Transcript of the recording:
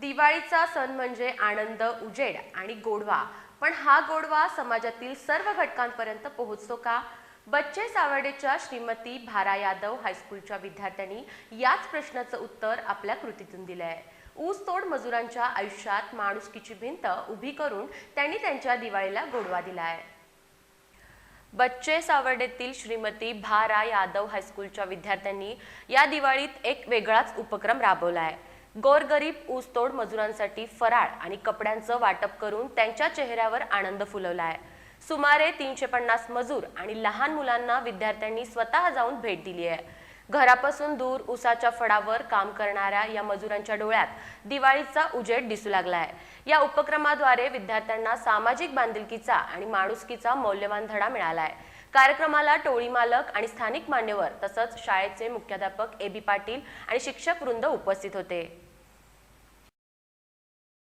दिवाळीचा सण म्हणजे आनंद उजेड आणि गोडवा. पण हा गोडवा समाजातील सर्व घटकांपर्यंत पोहोचतो का? बच्चे सावर्डेच्या श्रीमती भारा यादव हायस्कूलच्या विद्यार्थ्यांनी याच प्रश्नाचं उत्तर आपल्या कृतीतून दिलं आहे ऊसतोड मजुरांच्या आयुष्यात माणुसकीची भिंत उभी करून त्यांनी त्यांच्या दिवाळीला गोडवा दिला आहे बच्चे सावर्डेतील श्रीमती भारा यादव हायस्कूलच्या विद्यार्थ्यांनी या दिवाळीत एक वेगळाच उपक्रम राबवला आहे गोरगरीब ऊसतोड मजुरांसाठी फराळ आणि कपड्यांचं वाटप करून त्यांच्या चेहऱ्यावर आनंद फुलवला आहे सुमारे तीनशे पन्नास मजूर आणि लहान मुलांना विद्यार्थ्यांनी स्वतः जाऊन भेट दिली आहे. घरापासून दूर उसाच्या फडावर काम करणाऱ्या या मजुरांच्या डोळ्यात दिवाळीचा उजेड दिसू लागला आहे या उपक्रमाद्वारे विद्यार्थ्यांना सामाजिक बांधिलकीचा आणि माणुसकीचा मौल्यवान धडा मिळाला आहे कार्यक्रमाला टोळी मालक आणि स्थानिक मान्यवर तसंच शाळेचे मुख्याध्यापक ए बी पाटील आणि शिक्षक वृंद उपस्थित होते.